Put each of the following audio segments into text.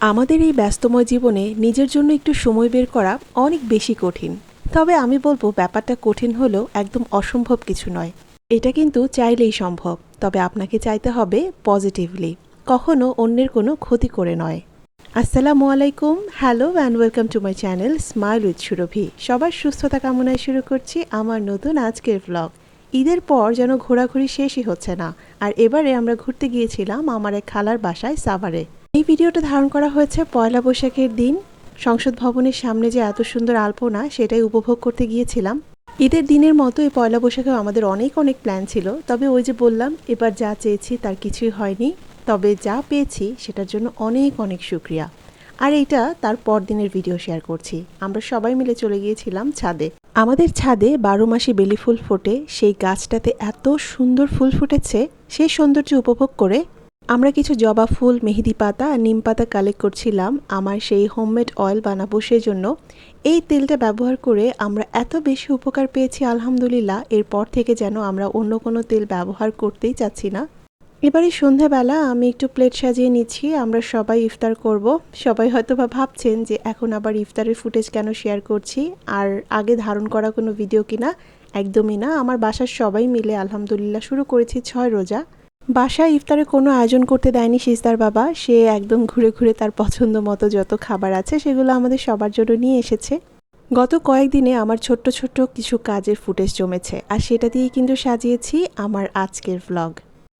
আমাদের এই ব্যস্তময় জীবনে নিজের জন্য একটু সময় বের করা অনেক বেশি কঠিন। তবে আমি বলব ব্যাপারটা কঠিন হলেও একদম অসম্ভব কিছু নয়। এটা কিন্তু চাইলেই সম্ভব, তবে আপনাকে চাইতে হবে পজিটিভলি কখনো অন্যের কোনো ক্ষতি করে নয়। আসসালামু আলাইকুম, hello and welcome to my channel smile with Surabhi সবার সুস্থতা কামনায় শুরু করছি আমার নতুন আজকের ব্লগ ঈদের পর যেন ঘোরাঘুরি শেষই হচ্ছে না, আর এবারে আমরা ঘুরতে গিয়েছিলাম আমার এক খালার বাসায় সাভারে। এই ভিডিওটা ধারণ করা হয়েছে পয়লা বৈশাখের দিন। সংসদ ভবনের সামনে যে এত সুন্দর আলপনা, সেটাই উপভোগ করতে গিয়েছিলাম। ঈদের দিনের মতো এই পয়লা বৈশাখেও আমাদের অনেক অনেক প্ল্যান ছিল। তবে ওই যে বললাম, এবার যা চেয়েছি তার কিছুই হয়নি। তবে যা পেয়েছি, সেটার জন্য অনেক অনেক শুক্রিয়া। আর এইটা তার পরদিনের ভিডিও শেয়ার করছি। আমরা সবাই মিলে চলে গিয়েছিলাম ছাদে। আমাদের ছাদে বারো মাসে বেলি ফুল ফোটে। সেই গাছটাতে এত সুন্দর ফুল ফুটেছে, সেই সৌন্দর্য উপভোগ করে আমরা কিছু জবা ফুল, মেহেদি পাতা আর নিম পাতা কালেক্ট করছিলাম। আমার সেই হোমমেড অয়েল বানাবো সেজন্য। এই তেলটা ব্যবহার করে আমরা এত বেশি উপকার পেয়েছি, আলহামদুলিল্লাহ। এরপর থেকে যেন আমরা অন্য কোনো তেল ব্যবহার করতেই চাচ্ছি না। এবারে সন্ধ্যাবেলা আমি একটু প্লেট সাজিয়ে নিচ্ছি। আমরা সবাই ইফতার করব। সবাই হয়তো বা ভাবছেন যে এখন আবার ইফতারের ফুটেজ কেন শেয়ার করছি? আর আগে ধারণ করা কোনো ভিডিও কিনা? একদমই না। আমার বাসার সবাই মিলে আলহামদুলিল্লাহ শুরু করেছি ছয় রোজা। বাসায় ইফতারে কোনো আয়োজন করতে দেয়নি সিস্তার বাবা। সে একদম ঘুরে ঘুরে তার পছন্দ মতো যত খাবার আছে সেগুলো আমাদের সবার জন্য নিয়ে এসেছে। গত কয়েকদিনে আমার ছোট্ট ছোট্ট কিছু কাজের ফুটেজ জমেছে আর সেটা দিয়েই কিন্তু সাজিয়েছি আমার আজকের ভ্লগ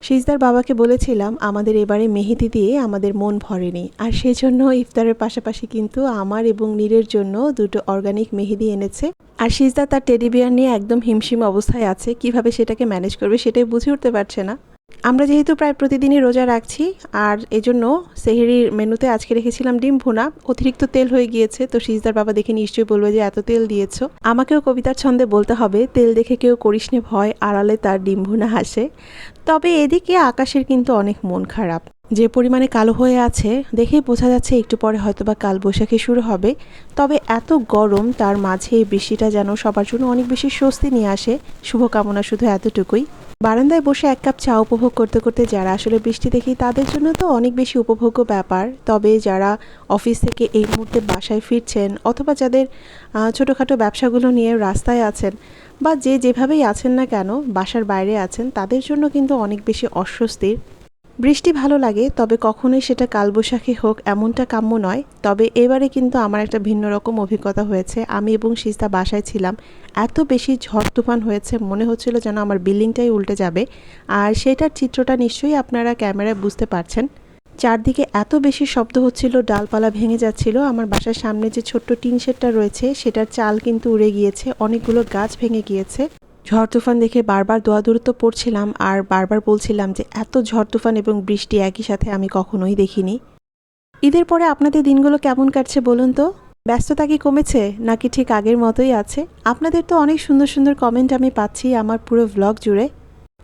সিজদার বাবাকে বলেছিলাম, আমাদের এবারে মেহেদি দিয়ে আমাদের মন ভরেনি। আর সেজন্য ইফতারের পাশাপাশি কিন্তু আমার এবং নীরের জন্য দুটো অর্গানিক মেহেদি এনেছে। আর সিজদা তার টেডি বিয়ার নিয়ে একদম হিমশিম অবস্থায় আছে, কীভাবে সেটাকে ম্যানেজ করবে সেটাই বুঝে উঠতে পারছে না। আমরা যেহেতু প্রায় প্রতিদিনই রোজা রাখছি, আর এজন্য সেহেরির মেনুতে আজকে রেখেছিলাম ডিম ভুনা। অতিরিক্ত তেল হয়ে গিয়েছে, তো সিজদার বাবা দেখে নিশ্চয়ই বলবে যে, এত তেল দিয়েছ। আমাকেও কবিতার ছন্দে বলতে হবে, তেল দেখে কেউ করিসনে ভয়, আড়ালে তার ডিম ভুনা হাসে। তবে এদিকে আকাশের কিন্তু অনেক মন খারাপ। যে পরিমাণে কালো হয়ে আছে, দেখেই বোঝা যাচ্ছে একটু পরে হয়তোবা কাল বৈশাখী শুরু হবে। তবে এত গরম, তার মাঝে এই বৃষ্টিটা যেন সবার জন্য অনেক বেশি স্বস্তি নিয়ে আসে। শুভকামনা শুধু এতটুকুই। বারান্দায় বসে এক কাপ চা উপভোগ করতে করতে যারা আসলে বৃষ্টি দেখি তাদের জন্য তো অনেক বেশি উপভোগ্য ব্যাপার। তবে যারা অফিস থেকে এই মুহূর্তে বাসায় ফিরছেন অথবা যাদের ছোটোখাটো ব্যবসাগুলো নিয়ে রাস্তায় আছেন বা যে যেভাবেই আছেন না কেন, বাসার বাইরে আছেন, তাদের জন্য কিন্তু অনেক বেশি অস্বস্তির বৃষ্টি ভালো লাগে, তবে কখনোই সেটা কালবৈশাখী হোক, এমনটা কাম্য নয়। তবে এবারে কিন্তু আমার একটা ভিন্ন রকম অভিজ্ঞতা হয়েছে। আমি এবং সিস্তা বাসায় ছিলাম। এত বেশি ঝড় তুফান হয়েছে, মনে হচ্ছিল যেন আমার বিল্ডিংটাই উল্টে যাবে। আর সেটার চিত্রটা নিশ্চয়ই আপনারা ক্যামেরায় বুঝতে পারছেন। চারদিকে এত বেশি শব্দ হচ্ছিল, ডালপালা ভেঙে যাচ্ছিল। আমার বাসার সামনে যে ছোট্ট টিন শেডটা রয়েছে, সেটার চাল কিন্তু উড়ে গিয়েছে, অনেকগুলো গাছ ভেঙে গিয়েছে। ঝড় তুফান দেখে বারবার দোয়া দূরত্ব পড়ছিলাম আর বারবার বলছিলাম যে, এত ঝড় তুফান এবং বৃষ্টি একই সাথে আমি কখনোই দেখিনি। ঈদের পরে আপনাদের দিনগুলো কেমন কাটছে বলুন তো? ব্যস্ততা কি কমেছে, নাকি ঠিক আগের মতোই আছে? আপনাদের তো অনেক সুন্দর সুন্দর কমেন্ট আমি পাচ্ছি আমার পুরো ভ্লগ জুড়ে।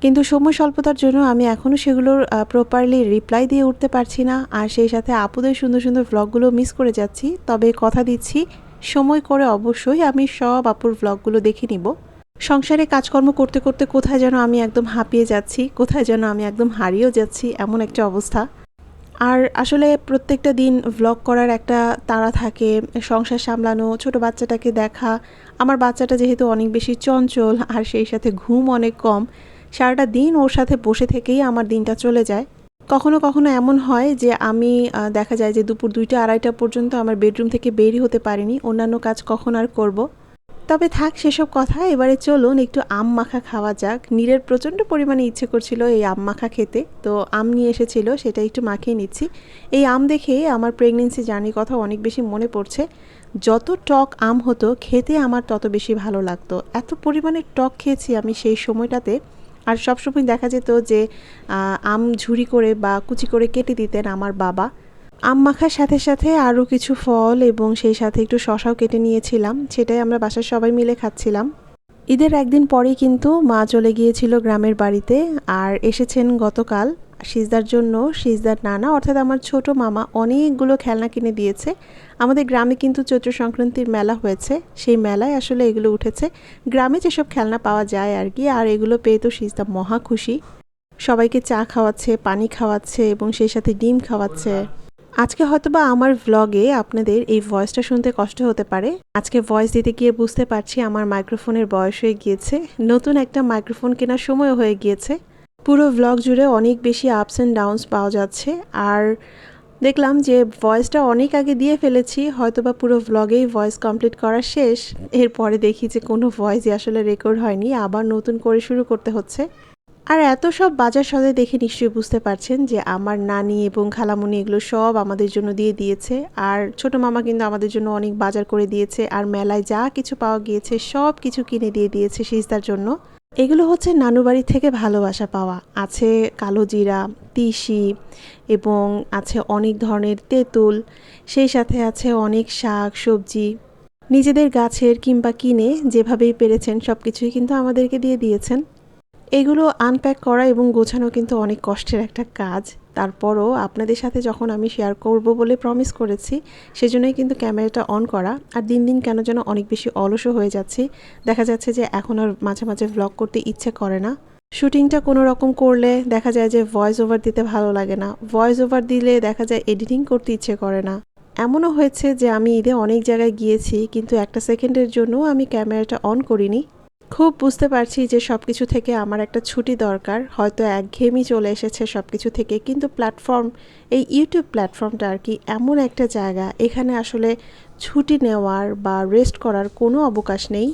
কিন্তু সময় স্বল্পতার জন্য আমি এখনও সেগুলোর প্রপারলি রিপ্লাই দিয়ে উঠতে পারছি না। আর সেই সাথে আপুদের সুন্দর সুন্দর ভ্লগগুলো মিস করে যাচ্ছি। তবে কথা দিচ্ছি, সময় করে অবশ্যই আমি সব আপুর ভ্লগগুলো দেখে নিব। সংসারে কাজকর্ম করতে করতে কোথায় যেন আমি একদম হাঁপিয়ে যাচ্ছি, কোথায় যেন আমি একদম হারিয়েও যাচ্ছি, এমন একটা অবস্থা। আর আসলে প্রত্যেকটা দিন ভ্লগ করার একটা তাড়া থাকে, সংসার সামলানো, ছোট বাচ্চাটাকে দেখা। আমার বাচ্চাটা যেহেতু অনেক বেশি চঞ্চল, আর সেই সাথে ঘুম অনেক কম, সারাটা দিন ওর সাথে বসে থেকেই আমার দিনটা চলে যায়। কখনো কখনো এমন হয় যে আমি দেখা যায় যে দুপুর দুইটা আড়াইটা পর্যন্ত আমার বেডরুম থেকে বেরই হতে পারিনি। অন্যান্য কাজ কখন আর করব। তবে থাক, সেসব কথা। এবারে চলুন, একটু আম মাখা খাওয়া যাক। নীরের প্রচণ্ড পরিমাণে ইচ্ছে করছিল এই আম মাখা খেতে। তো আম নিয়ে এসেছিল, সেটা একটু মাখিয়ে নিচ্ছি। এই আম দেখে আমার প্রেগনেন্সি জার্নির কথা অনেক বেশি মনে পড়ছে। যত টক আম হতো, খেতে আমার তত বেশি ভালো লাগতো। এত পরিমাণে টক খেয়েছি আমি সেই সময়টাতে। আর সবসময় দেখা যেত যে আম ঝুরি করে বা কুচি করে কেটে দিতেন আমার বাবা। আম মাখার সাথে সাথে আরও কিছু ফল এবং সেই সাথে একটু শশাও কেটে নিয়েছিলাম, সেটাই আমরা বাসার সবাই মিলে খাচ্ছিলাম। ঈদের একদিন পরেই কিন্তু মা চলে গিয়েছিল গ্রামের বাড়িতে আর এসেছেন গতকাল। সিজদার জন্য সিজদার নানা অর্থাৎ আমার ছোট মামা অনেকগুলো খেলনা কিনে দিয়েছে। আমাদের গ্রামে কিন্তু চৈত্র সংক্রান্তির মেলা হয়েছে। সেই মেলায় আসলে এগুলো উঠেছে। গ্রামে যেসব খেলনা পাওয়া যায় আর কি, আর এগুলো পেয়ে তো সিজদা মহা খুশি। সবাইকে চা খাওয়াচ্ছে, পানি খাওয়াচ্ছে এবং সেই সাথে ডিম খাওয়াচ্ছে। আজকে হয়তোবা আমার ভ্লগে আপনাদের এই ভয়েসটা শুনতে কষ্ট হতে পারে। আজকে ভয়েস দিতে গিয়ে বুঝতে পারছি আমার মাইক্রোফোনের বয়স হয়ে গিয়েছে। নতুন একটা মাইক্রোফোন কেনার সময় হয়ে গিয়েছে। পুরো ভ্লগ জুড়ে অনেক বেশি আপস অ্যান্ড ডাউনস পাওয়া যাচ্ছে। আর দেখলাম যে ভয়েসটা অনেক আগে দিয়ে ফেলেছি, হয়তোবা পুরো ভ্লগেই ভয়েস কমপ্লিট করা শেষ। এরপরে দেখি যে কোনো ভয়েসই আসলে রেকর্ড হয়নি, আবার নতুন করে শুরু করতে হচ্ছে। আর এত সব বাজার সদে দেখে নিশ্চয়ই বুঝতে পারছেন যে আমার নানি এবং খালামুনি এগুলো সব আমাদের জন্য দিয়ে দিয়েছে। আর ছোট মামা কিন্তু আমাদের জন্য অনেক বাজার করে দিয়েছে আর মেলায় যা কিছু পাওয়া গিয়েছে সব কিছু কিনে দিয়ে দিয়েছে সিজদার জন্য। এগুলো হচ্ছে নানু বাড়ি থেকে ভালোবাসা পাওয়া। আছে কালো জিরা, তিসি এবং আছে অনেক ধরনের তেঁতুল, সেই সাথে আছে অনেক শাক, সবজি। নিজেদের গাছের কিংবা কিনে যেভাবেই পেরেছেন সব কিছুই কিন্তু আমাদেরকে দিয়ে দিয়েছেন। এগুলো আনপ্যাক করা এবং গোছানো কিন্তু অনেক কষ্টের একটা কাজ। তারপরও আপনাদের সাথে যখন আমি শেয়ার করব বলে প্রমিস করেছি, সেজন্যই কিন্তু ক্যামেরাটা অন করা। আর দিন দিন কেন যেন অনেক বেশি অলসও হয়ে যাচ্ছি। দেখা যাচ্ছে যে এখন আর মাঝে মাঝে ভ্লগ করতে ইচ্ছে করে না। শুটিংটা কোনো রকম করলে দেখা যায় যে ভয়েস ওভার দিতে ভালো লাগে না। ভয়েস ওভার দিলে দেখা যায় এডিটিং করতে ইচ্ছে করে না। এমনও হয়েছে যে আমি ঈদে অনেক জায়গায় গিয়েছি, কিন্তু একটা সেকেন্ডের জন্য আমি ক্যামেরাটা অন করিনি। খুব বুঝতে পারছি যে সব কিছু থেকে আমার একটা ছুটি দরকার। হয়তো একঘেয়েমি চলে এসেছে সব কিছু থেকে, কিন্তু প্ল্যাটফর্ম, এই ইউটিউব প্ল্যাটফর্মটা আর কি এমন একটা জায়গা, এখানে আসলে ছুটি নেওয়ার বা রেস্ট করার কোনো অবকাশ নেই।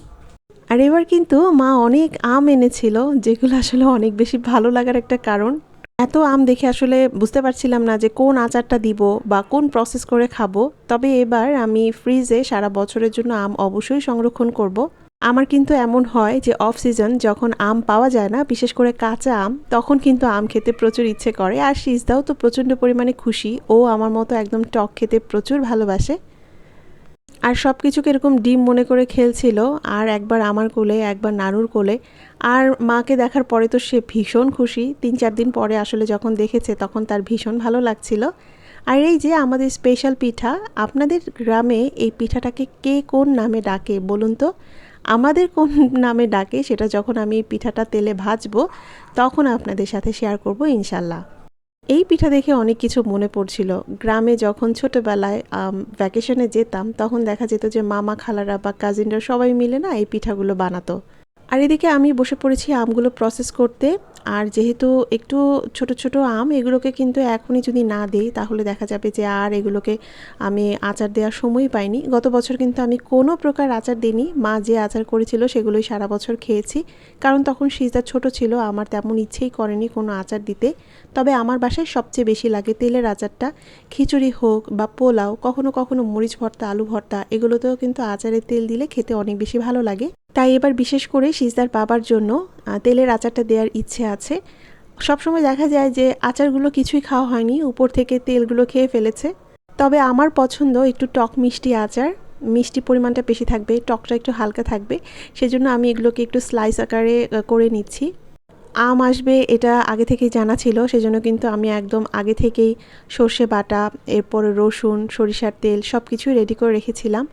আর এবার কিন্তু মা অনেক আম এনেছিল, যেগুলো আসলে অনেক বেশি ভালো লাগার একটা কারণ। এত আম দেখে আসলে বুঝতে পারছিলাম না যে কোন আচারটা দিব বা কোন প্রসেস করে খাব। তবে এবার আমি ফ্রিজে সারা বছরের জন্য আম অবশ্যই সংরক্ষণ করব। আমার কিন্তু এমন হয় যে অফ সিজন যখন আম পাওয়া যায় না, বিশেষ করে কাঁচা আম, তখন কিন্তু আম খেতে প্রচুর ইচ্ছে করে। আর সিজদাও তো প্রচণ্ড পরিমাণে খুশি। ও আমার মতো একদম টক খেতে প্রচুর ভালোবাসে। আর সব কিছুকে এরকম ডিম মনে করে খেলছিল। আর একবার আমার কোলে, একবার নানুর কোলে। আর মাকে দেখার পরে তো সে ভীষণ খুশি। তিন চার দিন পরে আসলে যখন দেখেছে, তখন তার ভীষণ ভালো লাগছিল। আর এই যে আমাদের স্পেশাল পিঠা, আপনাদের গ্রামে এই পিঠাটাকে কে কোন নামে ডাকে বলুন তো? আমাদের কোন নামে ডাকে সেটা যখন আমি পিঠাটা তেলে ভাজবো, তখন আপনাদের সাথে শেয়ার করব ইনশাল্লাহ। এই পিঠা দেখে অনেক কিছু মনে পড়ছিল। গ্রামে যখন ছোটোবেলায় ভ্যাকেশনে যেতাম, তখন দেখা যেত যে মামা খালারা বা কাজিনরা সবাই মিলে না এই পিঠাগুলো বানাতো। আর এদিকে আমি বসে পড়েছি আমগুলো প্রসেস করতে। আর যেহেতু একটু ছোট ছোট আম, এগুলোকে কিন্তু এখনই যদি না দিই, তাহলে দেখা যাবে যে আর এগুলোকে আমি আচার দেওয়ার সময় পাইনি। গত বছর কিন্তু আমি কোনো প্রকার আচার দিইনি। মা যে আচার করেছিল, সেগুলোই সারা বছর খেয়েছি। কারণ তখন সিজা ছোট ছিল, আমার তেমন ইচ্ছেই করেনি কোনো আচার দিতে। তবে আমার বাসায় সবচেয়ে বেশি লাগে তেলের আচারটা। খিচুড়ি হোক বা পোলাও, কখনো কখনো মরিচ ভর্তা, আলু ভর্তা, এগুলোতেও কিন্তু আচারের তেল দিলে খেতে অনেক বেশি ভালো লাগে। তাই এবার বিশেষ করে সিজদার বাবার জন্য তেলের আচারটা দেওয়ার ইচ্ছে আছে। সবসময় দেখা যায় যে আচারগুলো কিছুই খাওয়া হয়নি, উপর থেকে তেলগুলো খেয়ে ফেলেছে। তবে আমার পছন্দ একটু টক মিষ্টি আচার। মিষ্টি পরিমাণটা বেশি থাকবে, টকটা একটু হালকা থাকবে। সেজন্য আমি এগুলোকে একটু স্লাইস আকারে করে নিচ্ছি। আম আসবে এটা আগে থেকেই জানা ছিল, সেজন্য কিন্তু আমি একদম আগে থেকেই সর্ষে বাটা, এরপর রসুন, সরিষার তেল সব কিছুই রেডি করে রেখেছিলাম।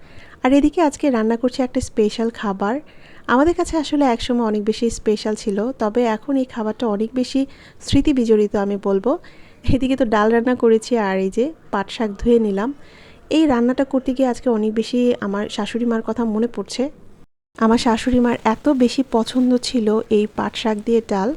আর এদিকে আজকে রান্না করছি একটা স্পেশাল খাবার। আমাদের কাছে আসলে একসময় অনেক বেশি স্পেশাল ছিল, তবে এখন এই খাবারটা অনেক বেশি স্মৃতি বিজড়িত আমি বলব। এদিকে তো ডাল রান্না করেছি আর এই যে পাট শাক ধুয়ে নিলাম। এই রান্নাটা করতে গিয়ে আজকে অনেক বেশি আমার শাশুড়ি মার কথা মনে পড়ছে। আমার শাশুড়ি মার এত বেশি পছন্দ ছিল এই পাট শাক দিয়ে ডাল।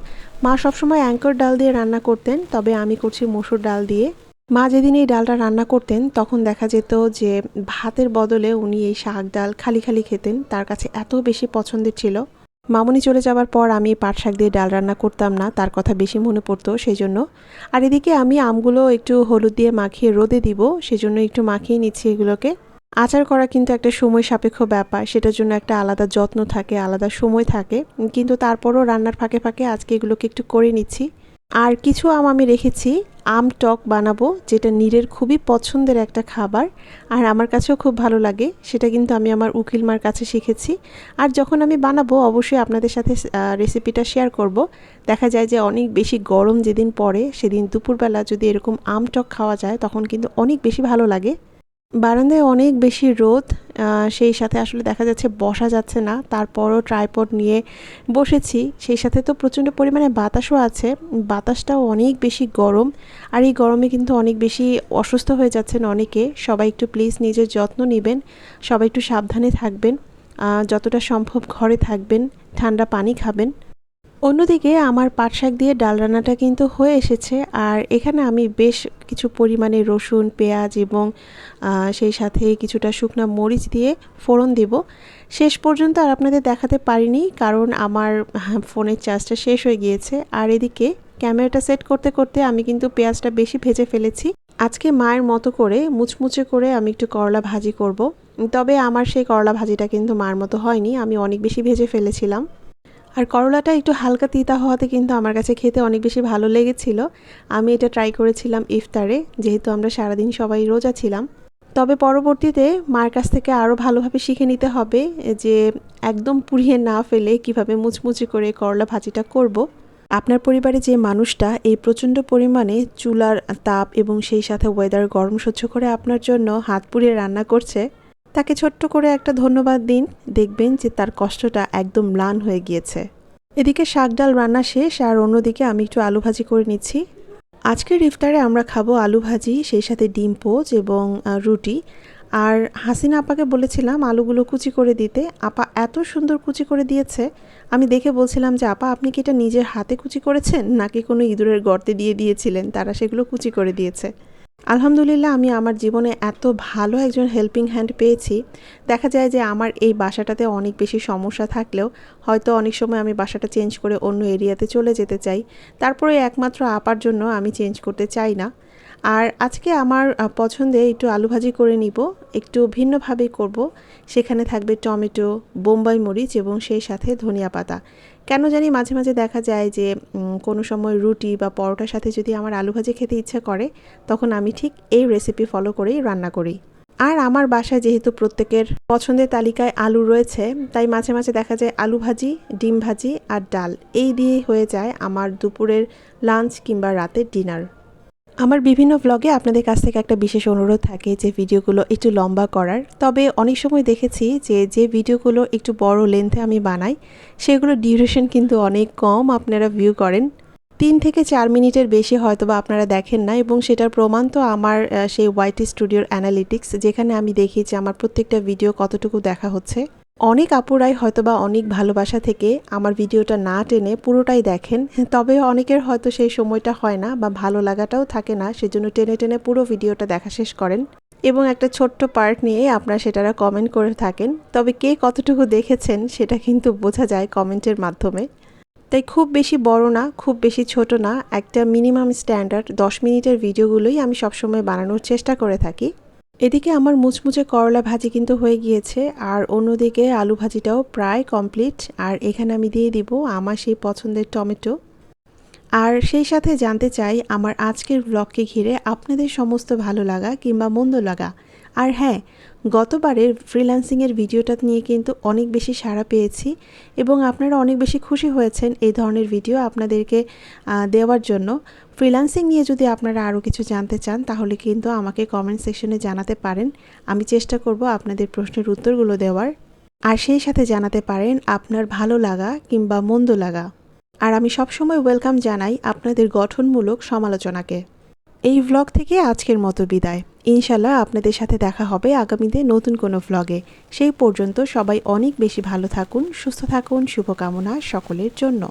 মা সবসময় অ্যাঙ্কর ডাল দিয়ে রান্না করতেন, তবে আমি করছি মসুর ডাল দিয়ে। মা যেদিন এই ডালটা রান্না করতেন, তখন দেখা যেত যে ভাতের বদলে উনি এই শাক ডাল খালি খালি খেতেন। তার কাছে এত বেশি পছন্দের ছিল। মামনি চলে যাওয়ার পর আমি পাট শাক দিয়ে ডাল রান্না করতাম না, তার কথা বেশি মনে পড়তো সেই জন্য আর এদিকে আমি আমগুলো একটু হলুদ দিয়ে মাখিয়ে রোদে দিব, সেজন্য একটু মাখিয়ে নিচ্ছি এগুলোকে। আচার করা কিন্তু একটা সময় সাপেক্ষ ব্যাপার, সেটার জন্য একটা আলাদা যত্ন থাকে, আলাদা সময় থাকে। কিন্তু তারপরও রান্নার ফাঁকে ফাঁকে আজকে এগুলোকে একটু করে নিচ্ছি। আর কিছু আম আমি রেখেছি। আম টক বানাবো, যেটা নীরের খুবই পছন্দের একটা খাবার। আর আমার কাছেও খুব ভালো লাগে, সেটা কিন্তু আমি আমার উকিল মার কাছে শিখেছি। আর যখন আমি বানাবো, অবশ্যই আপনাদের সাথে রেসিপিটা শেয়ার করব। দেখা যায় যে অনেক বেশি গরম যেদিন পড়ে, সেদিন দুপুরবেলা যদি এরকম আম টক খাওয়া যায়, তখন কিন্তু অনেক বেশি ভালো লাগে। বারান্দায় অনেক বেশি রোদ সেই সাথে আসলে দেখা যাচ্ছে বসা যাচ্ছে না। তারপরও ট্রাইপড নিয়ে বসেছি। সেই সাথে তো প্রচণ্ড পরিমাণে বাতাসও আছে। বাতাসটাও অনেক বেশি গরম। আর এই গরমে কিন্তু অনেক বেশি অসুস্থ হয়ে যাচ্ছেন অনেকে। সবাই একটু প্লিজ নিজের যত্ন নেবেন। সবাই একটু সাবধানে থাকবেন। যতটা সম্ভব ঘরে থাকবেন। ঠান্ডা পানি খাবেন। অন্যদিকে আমার পাট শাক দিয়ে ডাল রান্নাটা কিন্তু হয়ে এসেছে আর এখানে আমি বেশ কিছু পরিমাণে রসুন পেঁয়াজ এবং সেই সাথে কিছুটা শুকনো মরিচ দিয়ে ফোড়ন দিব। শেষ পর্যন্ত আর আপনাদের দেখাতে পারিনি কারণ আমার হ্যাঁ, ফোনের চার্জটা শেষ হয়ে গিয়েছে। আর এদিকে ক্যামেরাটা সেট করতে করতে আমি কিন্তু পেঁয়াজটা বেশি ভেজে ফেলেছি। আজকে মায়ের মতো করে মুচমুচে করে আমি একটু করলা ভাজি করব। তবে আমার সেই করলা ভাজিটা কিন্তু মার মতো হয়নি আমি অনেক বেশি ভেজে ফেলেছিলাম। আর করলাটা একটু হালকা তিতা হওয়াতে কিন্তু আমার কাছে খেতে অনেক বেশি ভালো লেগেছিল। আমি এটা ট্রাই করেছিলাম ইফতারে, যেহেতু আমরা সারাদিন সবাই রোজা ছিলাম। তবে পরবর্তীতে মার কাছ থেকে আরও ভালোভাবে শিখে নিতে হবে যে একদম পুড়িয়ে না ফেলে কীভাবে মুচমুচি করে করলা ভাজিটা করব। আপনার পরিবারে যে মানুষটা, এই প্রচণ্ড পরিমাণে চুলার তাপ এবং সেই সাথে ওয়েদার গরম সহ্য করে আপনার জন্য হাত পুড়িয়ে রান্না করছে। তাকে ছোট্ট করে একটা ধন্যবাদ দিন। দেখবেন যে তার কষ্টটা একদম ম্লান হয়ে গিয়েছে। এদিকে শাক ডাল রান্না শেষ আর অন্যদিকে আমি একটু আলু ভাজি করে নিচ্ছি। আজকের ইফতারে আমরা খাব আলু ভাজি, সেই সাথে ডিম পোচ এবং রুটি। আর হাসিনা আপাকে বলেছিলাম আলুগুলো কুচি করে দিতে। আপা এত সুন্দর কুচি করে দিয়েছে। আমি দেখে বলছিলাম যে, আপা, আপনি কি এটা নিজের হাতে কুচি করেছেন? নাকি কোনো ইঁদুরের গর্তে দিয়ে দিয়েছিলেন? তারা সেগুলো কুচি করে দিয়েছে। আলহামদুলিল্লাহ, আমি আমার জীবনে এত ভালো একজন হেল্পিং হ্যান্ড পেয়েছি। দেখা যায় যে আমার এই বাসাটাতে অনেক বেশি সমস্যা থাকলেও হয়তো অনেক সময় আমি বাসাটা চেঞ্জ করে অন্য এরিয়াতে চলে যেতে চাই। তারপরে একমাত্র আপার জন্য আমি চেঞ্জ করতে চাই না। আর আজকে আমার পছন্দে একটু আলু ভাজি করে নিব, একটু ভিন্নভাবেই করব। সেখানে থাকবে টমেটো, বোম্বাই মরিচ এবং সেই সাথে ধনিয়া পাতা। কেন জানি মাঝে মাঝে দেখা যায় যে কোনো সময় রুটি বা পরোটার সাথে যদি আমার আলু ভাজি খেতে ইচ্ছা করে, তখন আমি ঠিক এই রেসিপি ফলো করেই রান্না করি। আর আমার বাসায় যেহেতু প্রত্যেকের পছন্দের তালিকায় আলু রয়েছে, তাই মাঝে মাঝে দেখা যায় আলু ভাজি, ডিম ভাজি আর ডাল। এই দিয়ে হয়ে যায় আমার দুপুরের লাঞ্চ কিংবা রাতের ডিনার আমার বিভিন্ন ভ্লগে আপনাদের কাছ থেকে একটা বিশেষ অনুরোধ থাকে যে ভিডিওগুলো একটু লম্বা করার। তবে অনেক সময় দেখেছি যে যে ভিডিওগুলো একটু বড় লেন্থে আমি বানাই সেগুলো ডিউরেশন কিন্তু অনেক কম আপনারা ভিউ করেন। তিন থেকে চার মিনিটের বেশি হয়তো বা আপনারা দেখেন না এবং সেটার প্রমাণ তো আমার সেই ওয়াইটি স্টুডিওর অ্যানালিটিক্স যেখানে আমি দেখি যে আমার প্রত্যেকটা ভিডিও কতটুকু দেখা হচ্ছে। অনেক আপুরাই হয়তো বা অনেক ভালোবাসা থেকে আমার ভিডিওটা না টেনে পুরোটাই দেখেন। তবে অনেকের হয়তো সেই সময়টা হয় না বা ভালো লাগাটাও থাকে না, সেজন্য টেনে টেনে পুরো ভিডিওটা দেখা শেষ করেন। এবং একটা ছোট্ট পার্ট নিয়ে আপনারা সেটারা কমেন্ট করে থাকেন। তবে কে কতটুকু দেখেছেন সেটা কিন্তু বোঝা যায় কমেন্টের মাধ্যমে। তাই খুব বেশি বড় না, খুব বেশি ছোট না, একটা মিনিমাম স্ট্যান্ডার্ড দশ মিনিটের ভিডিওগুলোই আমি সবসময় বানানোর চেষ্টা করে থাকি। এদিকে আমার মুচমুচে করলা ভাজি কিন্তু হয়ে গিয়েছে, আর অন্যদিকে আলু ভাজিটাও প্রায় কমপ্লিট, আর এখানে আমি দিয়ে দিব আমার সেই পছন্দের টমেটো। আর সেই সাথে জানতে চাই আমার আজকের ব্লগকে ঘিরে আপনাদের সমস্ত ভালো লাগা কিংবা মন্দ লাগা। আর হ্যাঁ গতবারের ফ্রিল্যান্সিংয়ের ভিডিওটা নিয়ে কিন্তু অনেক বেশি সাড়া পেয়েছি এবং আপনারা অনেক বেশি খুশি হয়েছেন এই ধরনের ভিডিও আপনাদেরকে দেওয়ার জন্য। ফ্রিল্যান্সিং নিয়ে যদি আপনারা আরও কিছু জানতে চান, তাহলে কিন্তু আমাকে কমেন্ট সেকশনে জানাতে পারেন। আমি চেষ্টা করব আপনাদের প্রশ্নের উত্তরগুলো দেওয়ার। আর সেই সাথে জানাতে পারেন আপনার ভালো লাগা কিংবা মন্দ লাগা। আর আমি সবসময় ওয়েলকাম জানাই আপনাদের গঠনমূলক সমালোচনাকে। এই ভ্লগ থেকে আজকের মতো বিদায়। ইনশাল্লাহ আপনাদের সাথে দেখা হবে আগামীতে নতুন কোনো ভ্লগে সেই পর্যন্ত সবাই অনেক বেশি ভালো থাকুন, সুস্থ থাকুন, শুভকামনা সকলের জন্য।